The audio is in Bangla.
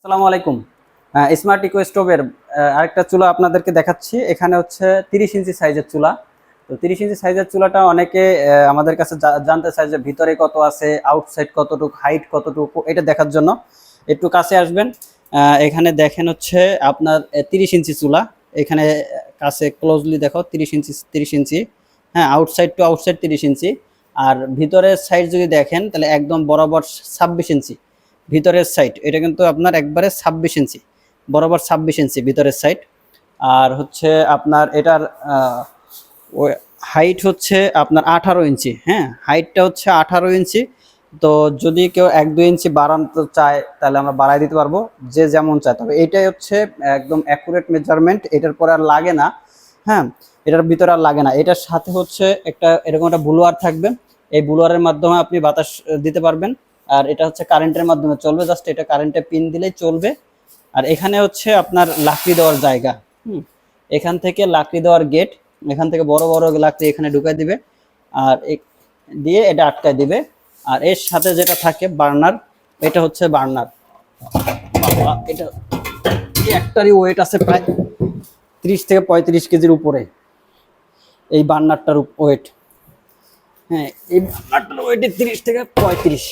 আসসালামু আলাইকুম। স্মার্ট ইকো স্টোভের আরেকটা চুলা আপনাদেরকে দেখাচ্ছি। এখানে হচ্ছে তিরিশ ইঞ্চি সাইজের চুলা। তো তিরিশ ইঞ্চি সাইজের চুলাটা অনেকে আমাদের কাছে জানতে চায় যে ভিতরে কত আছে আউটসাইড কতটুকু হাইট কতটুকু, এটা দেখার জন্য। একটু কাছে আসবেন। এখানে দেখেন হচ্ছে আপনার তিরিশ ইঞ্চি চুলা। এখানে কাছে ক্লোজলি দেখো, তিরিশ ইঞ্চি তিরিশ ইঞ্চি। হ্যাঁ আউটসাইড টু আউটসাইড তিরিশ ইঞ্চি। আর ভিতরের সাইড যদি দেখেন, তাহলে একদম বরাবর ছাব্বিশ ইঞ্চি। ভিতরের সাইড এটা কিন্তু আপনার একবারে ছাব্বিশ ইঞ্চি, বরাবর ছাব্বিশ ইঞ্চি ভিতরের সাইড আর হচ্ছে আপনার এটার হাইট হচ্ছে আপনার আঠারো ইঞ্চি হ্যাঁ? হাইটটা হচ্ছে আঠারো ইঞ্চি। তো যদি কেউ এক দুই ইঞ্চি বাড়াতে চায়, তাহলে আমরা বাড়াই দিতে পারব, যে যেমন চায়। তবে এটাই হচ্ছে একদম অ্যাকুরেট মেজারমেন্ট এটার পরে আর লাগে না হ্যাঁ? এটার ভিতরে আর লাগে না। এটার সাথে হচ্ছে একটা, এরকম একটা ব্লুয়ার থাকবে। এই ব্লুয়ারের মাধ্যমে আপনি বাতাস দিতে পারবেন। আর এটা হচ্ছে কারেন্টের মাধ্যমে চলবে জাস্ট এটা কারেন্টে পিন দিলেই চলবে। আর এখানে হচ্ছে আপনার লাকড়ি দেওয়ার জায়গা, হুম, এখান থেকে লাকড়ি দেওয়ার গেট এখান থেকে বড় বড় লাকড়ি এখানে ঢুকাই দিবে। আর দিয়ে এটা আটকায় দিবে। আর এর সাথে যেটা থাকে বার্নার এটা হচ্ছে বার্নার এটা একটারই ওয়েট আছে প্রায় ত্রিশ থেকে পঁয়ত্রিশ কেজির উপরে, এই বার্নারটার ওয়েট হ্যাঁ এই বার্নারটার ওয়েটে তিরিশ থেকে পঁয়ত্রিশ।